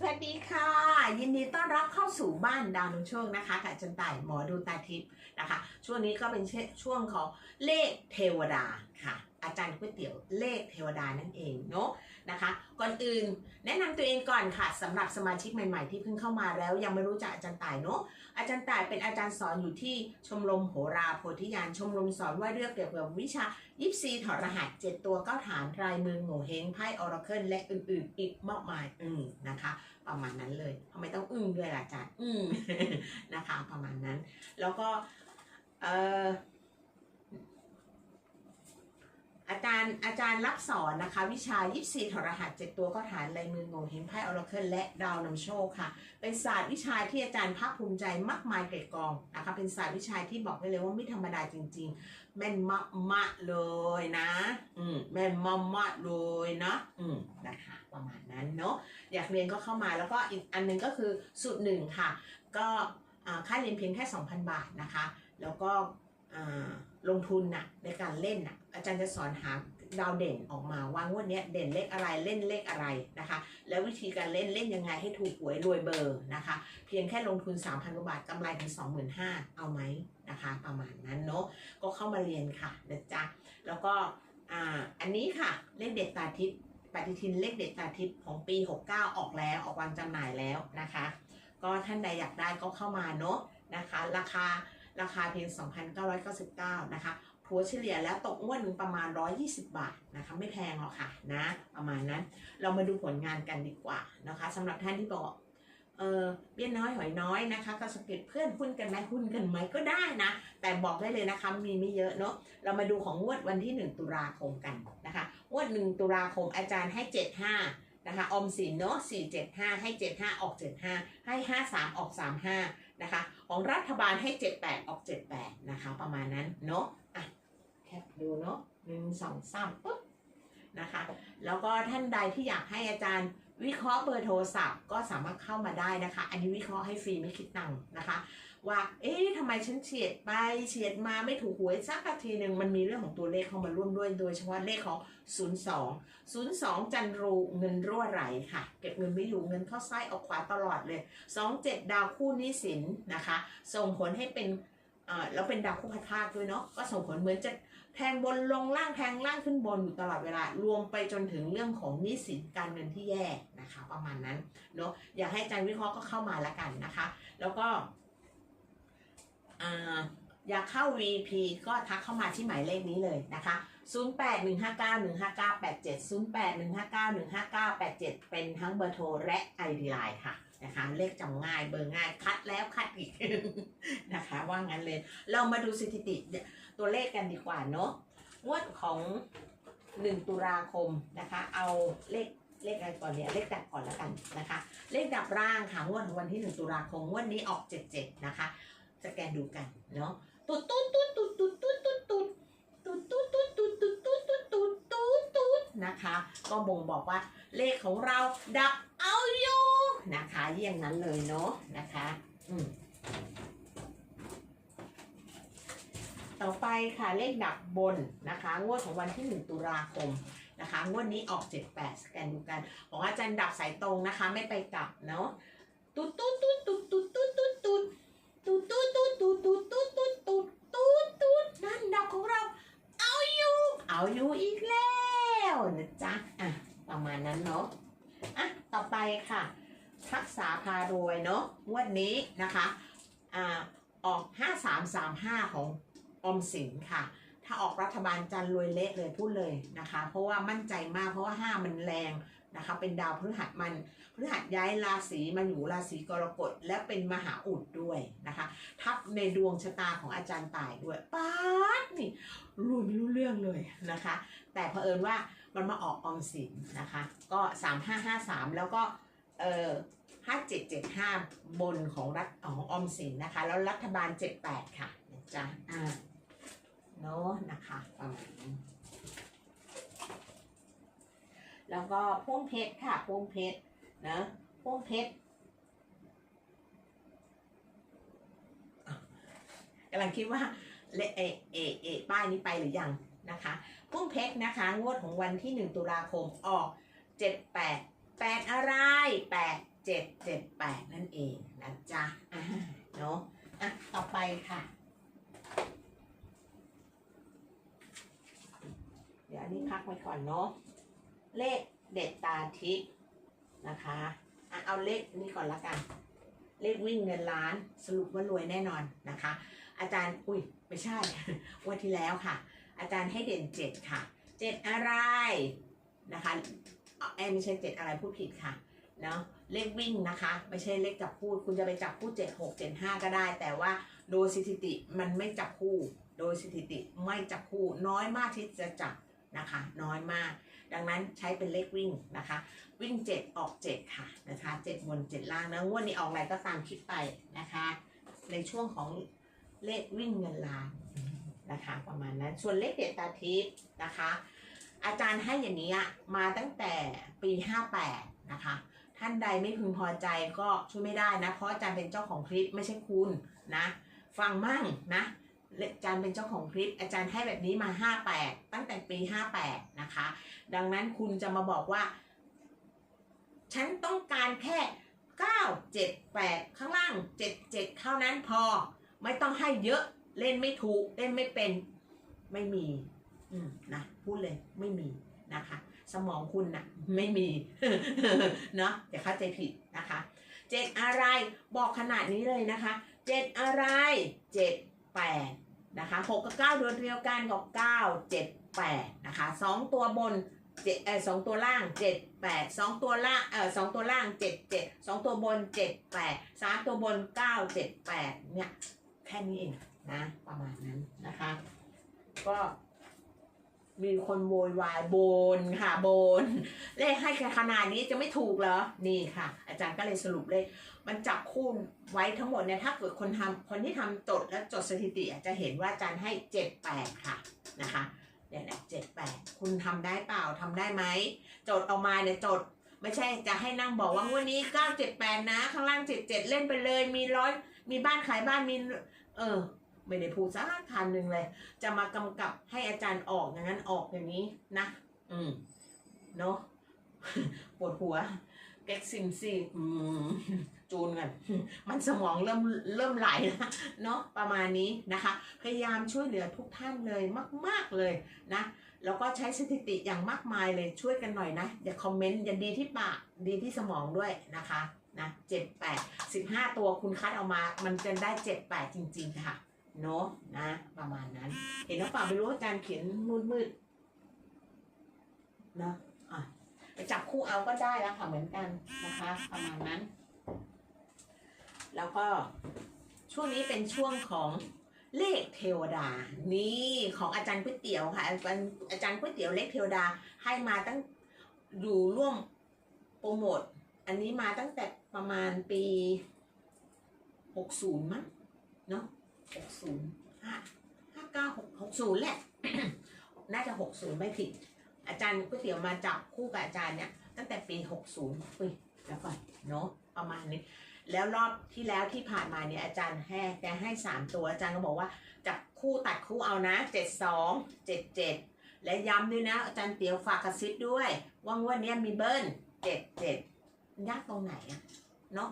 สวัสดีค่ะ ยินดีต้อนรับเข้าสู่บ้านดาวนุงโชคนะคะกับจันต่ายหมอดูตาทิพย์นะคะ ช่วงนี้ก็เป็นช่วงของเลขเทวดาค่ะ อาจารย์ก๋วยเตี๋ยวเลขเทวดานั่นเองเนาะนะคะ ก่อนอื่นแนะนำตัวเองก่อนค่ะสำหรับสมาชิกใหม่ ๆ ที่เพิ่งเข้ามาแล้ว ยังไม่รู้จักอาจารย์ต่ายเนาะอาจารย์ต่ายเป็นอาจารย์สอนอยู่ที่ชมรมโหราโพธิญาณชมรมสอนว่าเรื่องเกี่ยวกับวิชายิปซีถอดรหัสเจ็ดตัวเก้าฐานรายมือโง่เฮงไพ่ออราเคิลและอื่นๆ อีกมากมายอืมนะคะ ประมาณนั้นเลยทำไมต้องอึ้งด้วยล่ะอาจารย์อืมนะคะ ประมาณนั้น แล้วก็เอ่อ อาจารย์อาจารย์รับสอนนะคะ วิชายิปซีถอดรหัสเจ็ดตัวก้าฐานลายมือโง่เฮงไพ่ออราเคิลและดาวนำโชคค่ะ เป็นศาสตร์วิชาที่อาจารย์ภาคภูมิใจมากมายเกรดกองนะคะ เป็นศาสตร์วิชาที่บอกได้เลยว่าไม่ธรรมดาจริง ๆ แม่นมากมากเลยนะอืมแม่นมากมากเลยนะอืมนะคะประมาณนั้นเนาะอยากเรียนก็เข้ามาแล้วก็อีกอันหนึงก็คือสูตรหนึ่งค่ะ ก็ค่าเรียนเพียงแค่ 2,000 บาทนะคะ แล้วก็อ่า ลงทุนน่ะในการเล่นน่ะอาจารย์จะสอนหาดาวเด่นออกมาว่างวดนี้เด่นเลขอะไรเล่นเลขอะไรนะคะ แล้ววิธีการเล่นเล่นยังไงให้ถูกหวยรวยเบอร์นะคะ เพียงแค่ลงทุน 3,000กว่าบาทกำไรถึง 25,000 เอาไหมนะคะ ประมาณนั้นเนาะก็เข้ามาเรียนค่ะนะจ๊ะแล้วก็อ่าอันนี้ค่ะเลขเด็ดตาทิพย์ปฏิทินเลขเด็ดตาทิพย์ของปี 69 ออกแล้วออกวางจำหน่ายแล้วนะคะ ก็ท่านใดอยากได้ก็เข้ามาเนาะนะคะ ราคา ราคาเพียง 2,999 นะคะถัวเฉลี่ยแล้วตกงวดหนึ่งประมาณ 120 บาทนะคะไม่แพงหรอกค่ะนะประมาณนั้นเรามาดูผลงานกันดีกว่านะคะสำหรับท่านที่บอกเออเบี้ยน้อยหอยน้อยนะคะก็สะกิดเพื่อนหุ้นกันไหมหุ้นกันไหมก็ได้นะ แต่บอกได้เลยนะคะมีไม่เยอะเนาะเรามาดูของงวดวันที่ 1 ตุลาคมกันนะคะงวด 1 ตุลาคมอาจารย์ให้ 75 นะคะออมสินเนาะ475 ให้ 75 ออก 75 ให้ 53 ออก 35 นะคะ ของรัฐบาลให้ 78 ออก 78 นะคะ ประมาณนั้นเนาะอะแคปดูเนาะหนึ่งสองสามปุ๊บนะคะ แล้วก็ท่านใดที่อยากให้อาจารย์วิเคราะห์เบอร์โทรศัพท์ก็สามารถเข้ามาได้นะคะ อันนี้วิเคราะห์ให้ฟรีไม่คิดตังค์นะคะ ว่า เอ๊ะทำไมฉันเฉียดไปเฉียดมาไม่ถูกหวยสักทีหนึ่งมันมีเรื่องของตัวเลขเข้ามาร่วมด้วย โดยเฉพาะเลขของ 02 02 จันรูเงินรั่วไหลค่ะ เก็บเงินไม่อยู่เงินเข้าไส้ออกขวาตลอดเลย 27 ดาวคู่นี้สินนะคะ ส่งผลให้เป็นอ่าแล้วเป็นดาวคู่พัดภาคด้วยเนาะก็ส่งผลเหมือนจะแทงบนลงล่างแทงล่างขึ้นบนอยู่ตลอดเวลารวมไปจนถึงเรื่องของหนี้สินการเงินที่แย่นะคะ ประมาณนั้นเนาะอยากให้อาจารย์วิเคราะห์ก็เข้ามาละกันนะคะ แล้วก็ อ่าอยากเข้า VP ก็ทักเข้ามาที่หมายเลขนี้เลยนะคะ 0815915987เป็นทั้งเบอร์โทรและ ID Line ค่ะนะคะเลขจำง่ายเบอร์ง่ายคัดแล้วคัดอีกนะคะ ว่างั้นเลย เรามาดูสถิติตัวเลขกันดีกว่าเนาะงวดของ 1 ตุลาคมนะคะ เอาเลขเลขอะไรก่อนเนี่ยเลขดับก่อนแล้วกันนะคะ เลขดับร่างค่ะงวดของวันที่ 1 ตุลาคมงวดนี้ออก 77 นะคะ สแกนดูกันเนาะตุ๊ดตุ๊ดตุ๊ดตุ๊ดตุ๊ดตุ๊ดตุ๊ดตุ๊ดตูดตูดตูดตูดตูดตูดตูดตูดตูดตูดนะคะ ก็บ่งบอกว่าเลขของเราดับเอาอยู่นะคะเยี่ยงนั้นเลยเนาะนะคะอืมต่อไปค่ะเลขดับบนนะคะ งวดของวันที่ 1 ตุลาคมนะคะงวดนี้ออก 78 สแกนดูกัน ของอาจารย์ดับสายตรงนะคะ ไม่ไปกลับเนาะตูดตูดตูดตูดตูดตูดตูด ตูดตูดตูดตูดตูดตูดตูดตูดตูดตูดตูดนั่นดับของเรา เอาอยู่ เอาอยู่อีกแล้วนะจ๊ะอะประมาณนั้นเนาะอะต่อไปค่ะ ทักษาพารวยเนาะวดนี้นะคะอ่าออก 5335 ของออมสินค่ะ ถ้าออกรัฐบาลจันทร์รวยเละเลยพูดเลยนะคะ เพราะว่ามั่นใจมากเพราะว่า 5 มันแรง นะคะเป็นดาวพฤหัสมันพฤหัสย้ายราศีมาอยู่ราศีกรกฎและเป็นมหาอุดด้วยนะคะ ทับในดวงชะตาของอาจารย์ตายด้วยป๊าดนี่รู้ไม่รู้เรื่องเลยนะคะ แต่เผอิญว่ามันมาออกออมสินนะคะ ก็ 3553 แล้วก็เอ่อ5775 บนของรัฐของออมสินนะคะ แล้วรัฐบาล 78 ค่ะนะจ๊ะอ่าเนาะนะคะประมาณนี้ แล้วก็พ่วงเพชรค่ะพ่วงเพชรนะพ่วงเพชรกำลังคิดว่าเลเอเอเอป้ายนี้ไปหรือยังนะคะพุ่งเพชรนะคะ งวดของวันที่ 1 ตุลาคมออก 78 8 อะไร8เจ็ดเจ็ดแปดนั่นเองนะจ๊ะเนาะอะ ต่อไปค่ะ เดี๋ยวอันนี้พักไว้ก่อนเนาะ เลขเด็ดตาทิพย์นะคะอะเอาเลขนี้ก่อนละกัน เลขวิ่งเงินล้านสรุปว่ารวยแน่นอนนะคะ อาจารย์อุ้ยไม่ใช่วันที่แล้วค่ะ อาจารย์ให้เด่นเจ็ดค่ะเจ็ดอะไรนะคะเอ่อเอ้ยไม่ใช่เจ็ดอะไรพูดผิดค่ะเนาะเลขวิ่งนะคะ ไม่ใช่เลขจับคู่คุณจะไปจับคู่เจ็ดหกเจ็ดห้าก็ได้ แต่ว่าโดยสถิติมันไม่จับคู่ โดยสถิติไม่จับคู่น้อยมากที่จะจับนะคะ น้อยมาก ดังนั้นใช้เป็นเลขวิ่งนะคะ วิ่ง 7 ออก 7 ค่ะนะคะ7บน 7 ล่างนะงวดนี้ออกอะไรก็ตามคิดไปนะคะ ในช่วงของเลขวิ่งเงินล้านนะคะประมาณนั้นส่วนเลขเด็ดตาทิพย์นะคะ อาจารย์ให้อย่างนี้อะมาตั้งแต่ปี 58 นะคะ ท่านใดไม่พึงพอใจก็ช่วยไม่ได้นะ เพราะอาจารย์เป็นเจ้าของคลิปไม่ใช่คุณนะ ฟังมั่งนะ อาจารย์เป็นเจ้าของคลิป อาจารย์ให้แบบนี้มา 58 ตั้งแต่ปี 58 นะคะ ดังนั้นคุณจะมาบอกว่า ฉันต้องการแค่ 9 7 8 ข้างล่าง 7 7 เท่านั้นพอ ไม่ต้องให้เยอะเล่นไม่ถูก เล่นไม่เป็นไม่มีอืมนะพูดเลยไม่มีนะคะ สมองคุณนะ่ะไม่มีเนาะอย่าเข้าใจผิดนะคะ เจ็ดอะไรบอกขนาดนี้เลยนะคะ เจ็ดอะไรเจ็ด แปดนะคะหกกับเก้าเดือนเดียวกันกับเก้าเจ็ดแปดนะคะสองตัวบนเจ็ดเออสองตัวล่างเจ็ดแปดสองตัวล่างเออสองตัวล่างเจ็ดเจ็ดสองตัวบนเจ็ดแปดสามตัวบนเก้าเจ็ดแปดเนี่ยแค่นี้เองนะประมาณนั้นนะคะก็ มีคนโวยวายโบนค่ะโบน เลขให้ขนาดนี้จะไม่ถูกเหรอ นี่ค่ะ อาจารย์ก็เลยสรุปเลยมันจับคู่ไว้ทั้งหมดเนี่ยถ้าเกิดคนทำคนที่ทำจดและจดสถิติอาจจะเห็นว่าอาจารย์ให้เจ็ดแปดค่ะนะคะเนี่ยนะเจ็ดแปดคุณทำได้เปล่าทำได้ไหมโจทย์ออกมาเนี่ยโจทย์ไม่ใช่จะให้นั่งบอกว่างวันนี้เก้าเจ็ดแปดนะ ข้างล่างเจ็ดเจ็ดเล่นไปเลยมีร้อยมีบ้านขายบ้านมี เออ ไม่ได้พูดสักคำหนึ่งเลย จะมากำกับให้อาจารย์ออกอย่างนั้นออกอย่างนี้นะ อืมเนาะปวดหัวเก็กซิมซี่อืมจูนกันมันสมองเริ่มเริ่มไหลแล้วเนาะประมาณนี้นะคะ พยายามช่วยเหลือทุกท่านเลยมาก ๆเลยนะแล้วก็ใช้สถิติอย่างมากมายเลยช่วยกันหน่อยนะ อย่าคอมเมนต์อย่าดีที่ปากดีที่สมองด้วยนะคะนะเจ็ดแปดสิบห้าตัวคุณคัดเอามา มันจะได้เจ็ดแปดจริง ๆ ค่ะ เนาะนะ ประมาณนั้น เห็นหรือเปล่าไม่รู้อาจารย์เขียนมืดมืดนะอะไปจับคู่เอาก็ได้แล้วค่ะเหมือนกันนะคะ ประมาณนั้น แล้วก็ช่วงนี้เป็นช่วงของเลขเทวดา นี่ของอาจารย์ก๋วยเตี๋ยวค่ะ อาจารย์อาจารย์ก๋วยเตี๋ยวเลขเทวดาให้มาตั้งอยู่ร่วมโปรโมทอันนี้มาตั้งแต่ประมาณปีหกศูนย์มั้งเนาะ หกศูนย์ห้าห้าเก้าหกหกศูนย์แหละ น่าจะหกศูนย์ไม่ผิด อาจารย์ก๋วยเตี๋ยวมาจับคู่กับอาจารย์เนี่ย ตั้งแต่ปีหกศูนย์อุ้ยแล้วก่อนเนาะประมาณนี้ แล้วรอบที่แล้วที่ผ่านมาเนี่ยอาจารย์ให้แกให้สามตัวอาจารย์ก็บอกว่าจับคู่ตัดคู่เอานะเจ็ดสองเจ็ดเจ็ดและย้ำด้วยนะ อาจารย์เตี๋ยวฝากกระซิบด้วย ว่างวดเนี้ยมีเบิ้ลเจ็ดเจ็ดยากตรงไหนอะเนาะ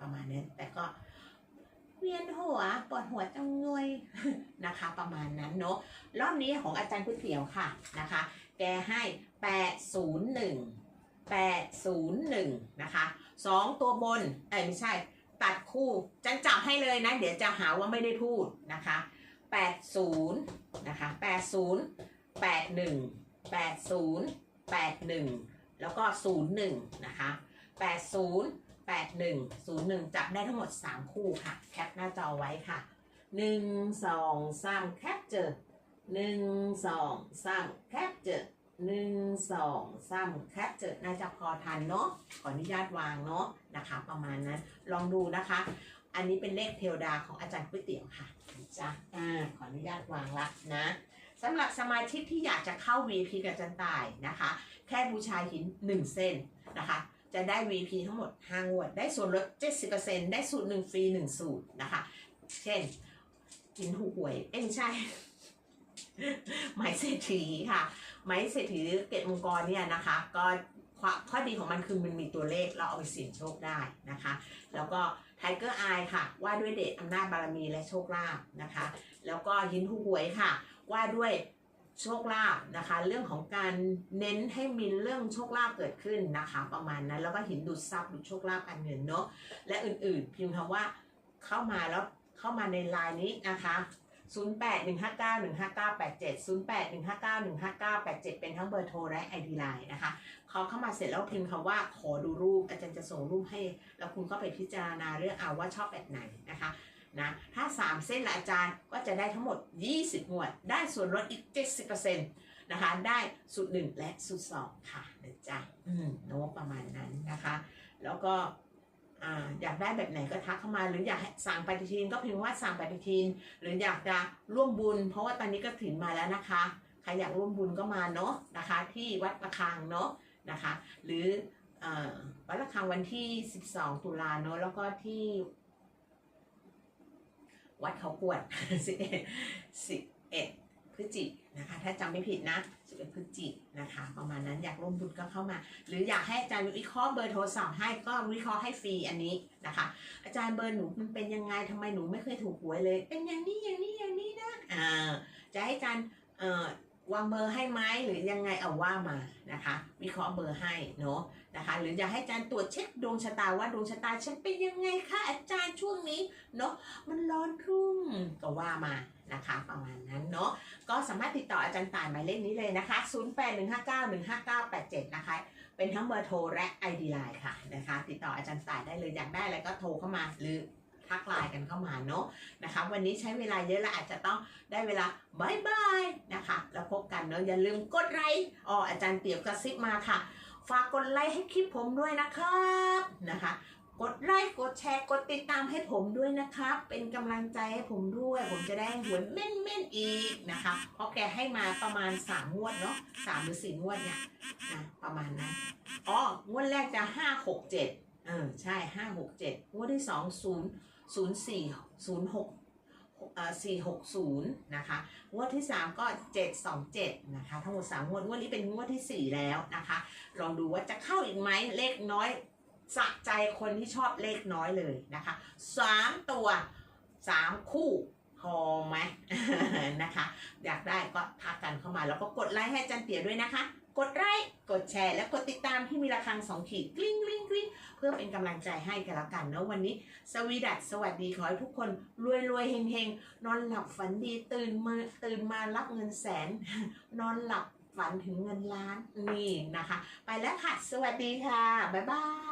ประมาณนี้แต่ก็ เวียนหัวปวดหัวจังเลยนะคะ ประมาณนั้นเนาะรอบนี้ของอาจารย์ก๋วยเตี๋ยวค่ะนะคะ แกให้แปดศูนย์หนึ่งแปดศูนย์หนึ่งนะคะสองตัวบนเอ้ไม่ใช่ ตัดคู่จันจับให้เลยนะ เดี๋ยวจะหาว่าไม่ได้พูดนะคะแปดศูนย์นะคะแปดศูนย์แปดหนึ่งแปดศูนย์แปดหนึ่งแล้วก็ศูนย์หนึ่งนะคะแแปดหนึ่งศูนย์หนึ่งจับได้ทั้งหมดสามคู่ค่ะ แคปหน้าจอไว้ค่ะหนึ่งสองสามแคปเจอหนึ่งสองสามแคปเจอหนึ่งสองสามแคปเจอน่าจะพอทันเนาะขออนุญาตวางเนาะนะคะ ประมาณนั้นลองดูนะคะ อันนี้เป็นเลขเทวดาของอาจารย์ก๋วยเตี๋ยวค่ะจ้ะอ่าขออนุญาตวางละนะสำหรับสมาชิกที่อยากจะเข้า VP กับอาจันตายนะคะ แค่บูชาหิน 1 เส้นนะคะ จะได้ VP ทั้งหมด5งวด ได้ส่วนลด 70%ได้สูตร1ฟรี1 สูตรนะคะ เช่นหินหูหวย เอ้ยไม่ใช่ไหมเศรษฐีค่ะไหมเศรษฐีเกตมังกรเนี่ยนะคะ ก็ข้อดีของมันคือมันมีตัวเลขเราเอาไปเสี่ยงโชคได้นะคะ แล้วก็ไทเกอร์อายค่ะ ว่าด้วยเดชอำนาจบารมีและโชคลาภนะคะ แล้วก็หินหูหวยค่ะ ว่าด้วย โชคลาภนะคะ เรื่องของการเน้นให้มีเรื่องโชคลาภเกิดขึ้นนะคะ ประมาณนั้นแล้วก็หินดูดซับดูดโชคลาภการเงินเนาะและอื่นๆ พิมพ์คำว่าเข้ามาแล้วเข้ามาในไลน์นี้นะคะ08 159 15987 08 159 15987 เป็นทั้งเบอร์โทรและ ID Line นะคะเขาเข้ามาเสร็จแล้วพิมพ์คำว่าขอดูรูปอาจารย์จะส่งรูปให้ แล้วคุณก็ไปพิจารณาเรื่องเอาว่าชอบแบบไหนนะคะ นะถ้า 3 เส้นละอาจารย์ก็จะได้ทั้งหมด 20งวด ได้ส่วนลดอีก 70%นะคะได้สูตร 1 และสูตร 2 ค่ะนะจ๊ะอืมโน้ตประมาณนั้นนะคะ แล้วก็อยากได้แบบไหนก็ทักเข้ามา หรืออยากสั่งปฏิทินก็พิมพ์ว่าสั่งปฏิทิน หรืออยากจะร่วมบุญ เพราะว่าตอนนี้ก็ถึงมาแล้วนะคะใครอยากร่วมบุญก็มาเนาะนะคะ ที่วัดประฆังเนาะนะคะ หรืออวัดประฆังวันที่ 12 ตุลาเนาะแล้วก็ที่ วัดเขากวด11 11พฤศจินะคะถ้าจำไม่ผิดนะ11พฤศจินะคะประมาณนั้นอยากร่วมบุญก็เข้ามา หรืออยากให้อาจารย์วิเคราะห์เบอร์โทรศัพท์ให้ก็วิเคราะห์ให้ฟรีอันนี้นะคะอาจารย์เบอร์หนูมันเป็นยังไงทำไมหนูไม่เคยถูกหวยเลย เป็นอย่างนี้อย่างนี้อย่างนี้นะอ่าจะให้อาจารย์เอ่อ วางเบอร์ให้ไหมหรือยังไงเอาว่ามานะคะวิเคราะห์เบอร์ให้เนาะนะคะหรือจะให้อาจารย์ตรวจเช็คดวงชะตาว่าดวงชะตาฉันเป็นยังไงคะอาจารย์ช่วงนี้เนาะมันร้อนรุ่มก็ว่ามานะคะประมาณนั้นเนาะก็สามารถติดต่ออาจารย์ตายหมายเลขนี้เลยนะคะ 0815915987 นะคะ เป็นทั้งเบอร์โทรและ ID Line ค่ะนะคะ ติดต่ออาจารย์ตายได้เลยอยากได้อะไรก็โทรเข้ามาหรือ ทักไลน์กันเข้ามาเนาะนะคะ วันนี้ใช้เวลาเยอะและอาจจะต้องได้เวลาบายบายนะคะ แล้วพบกันเนาะอย่าลืมกดไลค์อ๋ออาจารย์เตี๋ยวกระซิบมาค่ะ ฝากกดไลค์ให้คลิปผมด้วยนะครับนะคะกดไลค์กดแชร์กดติดตามให้ผมด้วยนะครับ เป็นกำลังใจให้ผมด้วย ผมจะได้หวยเม่นเม่นอีกนะคะ เพราะแกให้มาประมาณ3งวดเนาะสามหรือสี่งวดเนี่ยนะประมาณนั้นอ๋องวดแรกจะห้าหกเจ็ดเออใช่ห้าหกเจ็ดงวดที่สองศูนย์ ศูนย์สี่ศูนย์หกเอ่อสี่หกศูนะคะ งวดที่สามก็เจ็ดสองเจ็ดนะคะ ทั้งหมดสามงวด งวดนี้เป็นงวดที่สี่แล้วนะคะ ลองดูว่าจะเข้าอีกไหม เลขน้อยสะใจคนที่ชอบเลขน้อยเลยนะคะสามตัวสามคู่พอไหมนะคะ อยากได้ก็ทักกันเข้ามา แล้วก็กดไลค์ให้จันเตี๋ยด้วยนะคะ กดไลค์ กดแชร์ และกดติดตามที่มีระฆังสองขีดกลิ้ง พื่อเป็นกำลังใจให้กันแล้วกันเนาะวันนี้ สวีดัสสวัสดีขอให้ทุกคนรวยรวยเฮงเฮงนอนหลับฝันดีตื่นมือตื่นมารับเงินแสน นอนหลับฝันถึงเงินล้านนี่นะคะ ไปแล้วค่ะ สวัสดีค่ะ บ๊ายบาย